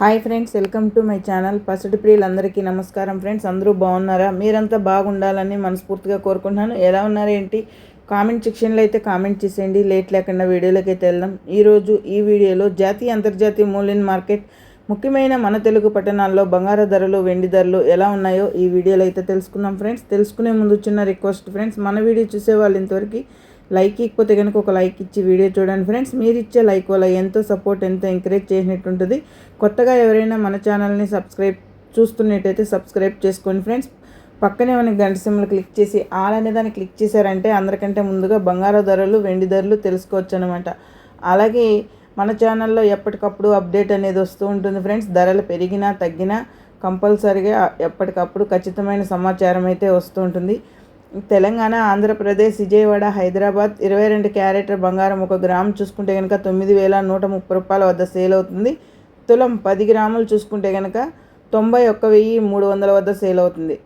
Hi friends welcome to my channel పసిడి ప్రియులందరికీ నమస్కారం ఫ్రెండ్స్. అందరూ బాగున్నారా? మీరంతా బాగుండాలని మనస్ఫూర్తిగా కోరుకుంటున్నాను. ఎలా ఉన్నారు ఏంటి? కామెంట్ సెక్షన్లో అయితే కామెంట్ చేసేయండి. లేట్ లేకుండా వీడియోలోకి అయితే వెళ్దాం. ఈరోజు ఈ వీడియోలో జాతీయ అంతర్జాతీయ మూల్యం మార్కెట్ ముఖ్యమైన మన తెలుగు పట్టణాల్లో బంగారు ధరలు వెండి ధరలు ఎలా ఉన్నాయో ఈ వీడియోలో అయితే తెలుసుకుందాం ఫ్రెండ్స్. తెలుసుకునే ముందు చిన్న రిక్వెస్ట్ ఫ్రెండ్స్ మన వీడియో చూసే వాళ్ళు ఇంతవరకు లైక్ ఇకపోతే కనుక ఒక లైక్ ఇచ్చి వీడియో చూడండి ఫ్రెండ్స్. మీరు ఇచ్చే లైక్ వల్ల ఎంతో సపోర్ట్ ఎంతో ఎంకరేజ్ చేసినట్టుంటుంది. కొత్తగా ఎవరైనా మన ఛానల్ని సబ్స్క్రైబ్ చూస్తున్నట్టయితే సబ్స్క్రైబ్ చేసుకోండి ఫ్రెండ్స్. పక్కనే ఉన్న గంట సింబల్ క్లిక్ చేసి ఆల్ అనే దాన్ని క్లిక్ చేశారంటే అందరికంటే ముందుగా బంగారు ధరలు వెండి ధరలు తెలుసుకోవచ్చు అనమాట అలాగే మన ఛానల్లో ఎప్పటికప్పుడు అప్డేట్ అనేది వస్తూ ఉంటుంది ఫ్రెండ్స్. ధరలు పెరిగినా తగ్గినా కంపల్సరిగా ఎప్పటికప్పుడు ఖచ్చితమైన సమాచారం అయితే వస్తూ ఉంటుంది. తెలంగాణ ఆంధ్రప్రదేశ్ విజయవాడ హైదరాబాద్ ఇరవై రెండు క్యారెట్ బంగారం ఒక గ్రాము చూసుకుంటే కనుక తొమ్మిది వేల నూట ముప్పై రూపాయల వద్ద సేల్ అవుతుంది. తులం పది గ్రాములు చూసుకుంటే కనుక తొంభై ఒక్క వెయ్యి మూడు వందల వద్ద సేల్ అవుతుంది.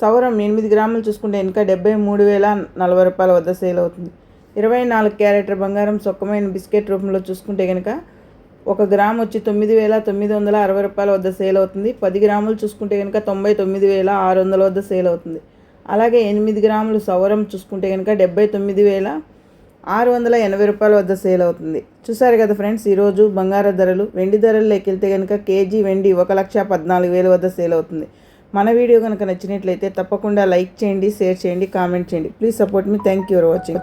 సౌరం ఎనిమిది గ్రాములు చూసుకుంటే ఇంకా డెబ్బై మూడు వేల నలభై రూపాయల వద్ద సేల్ అవుతుంది. ఇరవై నాలుగు క్యారెట్ బంగారం సొక్కమైన బిస్కెట్ రూపంలో చూసుకుంటే కనుక ఒక గ్రామ్ వచ్చి తొమ్మిది వేల తొమ్మిది వందల అరవై రూపాయల వద్ద సేల్ అవుతుంది. పది గ్రాములు చూసుకుంటే కనుక తొంభై తొమ్మిది వేల ఆరు వందల వద్ద సేల్ అవుతుంది. అలాగే ఎనిమిది గ్రాములు సౌరం చూసుకుంటే కనుక డెబ్బై తొమ్మిది వేల ఆరు వందల ఎనభై రూపాయల వద్ద సేల్ అవుతుంది. చూసారు కదా ఫ్రెండ్స్ ఈరోజు బంగార ధరలు వెండి ధరల్లోకి వెళ్తే కనుక కేజీ వెండి ఒక లక్ష పద్నాలుగు వేల వద్ద సేల్ అవుతుంది. మన వీడియో కనుక నచ్చినట్లయితే తప్పకుండా లైక్ చేయండి షేర్ చేయండి కామెంట్ చేయండి. Please support me. Thank you for watching.